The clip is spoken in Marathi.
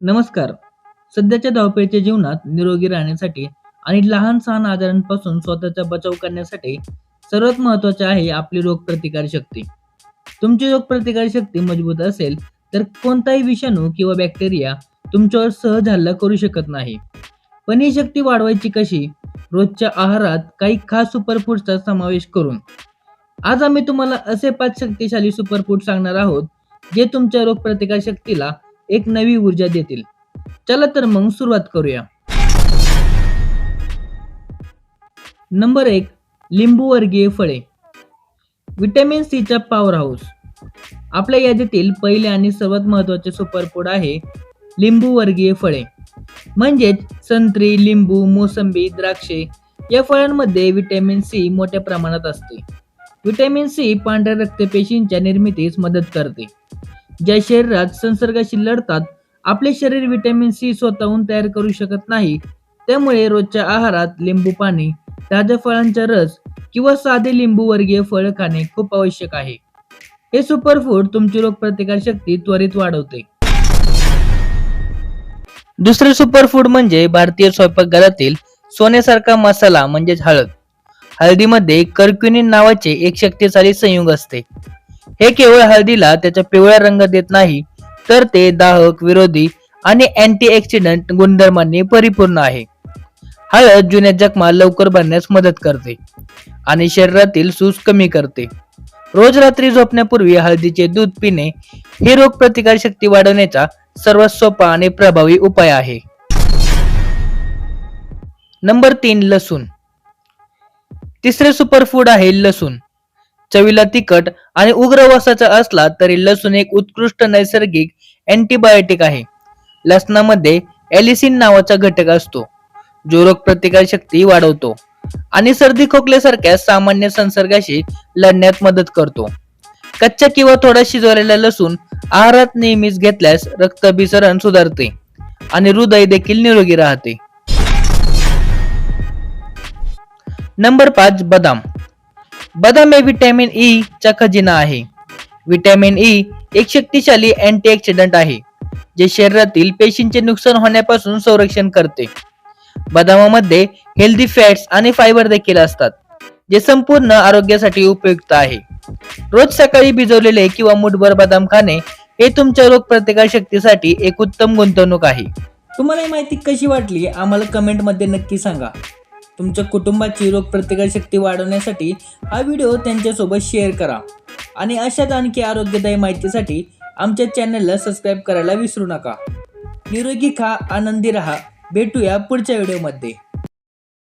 नमस्कार. सध्याच्या धावपळीच्या जीवनात निरोगी राहण्यासाठी आणि लहान सहान आजारांपासून स्वतःचा बचाव करण्यासाठी सर्वात महत्त्वाचे आहे आपली रोगप्रतिकार शक्ती. तुमची रोगप्रतिकार शक्ती मजबूत असेल तर कोणताही विषाणू किंवा बॅक्टेरिया तुमच्यावर सहज हल्ला करू शकत नाही. पण ही शक्ती वाढवायची कशी? रोजच्या आहारात काही खास सुपरफूडचा समावेश करून. आज आम्ही तुम्हाला असे पाच शक्तिशाली सुपरफूड सांगणार आहोत जे तुमच्या रोगप्रतिकार शक्तीला एक नवी ऊर्जा देतील. चला तर मग सुरुवात करूया. नंबर एक लिंबूवर्गीय फळे. विटॅमिन सीचा पॉवर हाऊस आपल्या यादीतील पहिले आणि सर्वात महत्त्वाचे सुपरफूड आहे लिंबूवर्गीय फळे. म्हणजेच संत्री लिंबू मोसंबी द्राक्षे या फळांमध्ये विटॅमिन सी मोठ्या प्रमाणात असते. विटॅमिन सी पांढऱ्या रक्तपेशींच्या निर्मितीस मदत करते. ज्या शरीरात संसर्गाशी लढतात आपले शरीर व्हिटॅमिन सी स्वतःहून तयार करू शकत नाही. त्यामुळे रोजच्या आहारात लिंबू पाणी ताज्या फळांचा रस किंवा साधे लिंबू वर्गीय फळ खाणे खूप आवश्यक आहे. हे सुपरफूड तुमची रोगप्रतिकार शक्ती त्वरित वाढवते. दुसरे सुपरफूड म्हणजे भारतीय स्वयंपाकघरातील सोन्यासारखा मसाला म्हणजेच हळद. हळदीमध्ये कर्क्युनिन नावाचे एक शक्तिशाली संयुग असते. हे केवळ हळदीला त्याचा पिवळा रंग देत नाही तर ते दाहक विरोधी आणि अँटी ऑक्सिडंट गुणधर्मांनी परिपूर्ण आहे. हळद जुन्या जखमा लवकर भरण्यास मदत करते आणि शरीरातील सूज कमी करते. रोज रात्री झोपण्यापूर्वी हळदीचे दूध पिणे हे रोगप्रतिकार शक्ती वाढवण्याचा सर्वात सोपा आणि प्रभावी उपाय आहे. नंबर तीन लसूण. तिसरे सुपरफूड आहे लसूण. चवीला तिखट आणि उग्र वासाचा असला तरी लसूण एक उत्कृष्ट नैसर्गिक अँटीबायोटिक आहे. लसणामध्ये एलिसिन नावाचा घटक असतो जो रोगप्रतिकार शक्ती वाढवतो आणि सर्दी खोकल्यासारख्या सामान्य संसर्गाशी लढण्यात मदत करतो. कच्चा किंवा थोडा शिजवलेला लसूण आहारात नेहमीच घेतल्यास रक्ताभिसरण सुधारते आणि हृदय देखील निरोगी राहते. नंबर पाच बदाम. बदाम हे व्हिटॅमिन e ई चा खजिना आहे. व्हिटॅमिन ई एक शक्तिशाली अँटीऑक्सिडंट आहे जे शरीरातील पेशींचे नुकसान होण्यापासून संरक्षण करते. बदामामध्ये हेल्दी फॅट्स आणि फायबर देखील असतात जे संपूर्ण आरोग्यासाठी उपयुक्त आहे. रोज सकाळी भिजवलेले किंवा मुठभर बदाम खाणे हे तुमच्या रोगप्रतिकार शक्तीसाठी एक उत्तम गुंतवणूक आहे. तुम्हाला ही माहिती कशी वाटली आम्हाला कमेंटमध्ये नक्की सांगा. तुमच्या कुटुंबाची रोगप्रतिकार शक्ती वाढवण्यासाठी हा व्हिडिओ त्यांच्यासोबत शेअर करा. आणि अशाच आणखी आरोग्यदायी माहितीसाठी आमच्या चॅनलला सबस्क्राईब करायला विसरू नका. निरोगी खा आनंदी राहा. भेटूया पुढच्या व्हिडिओमध्ये.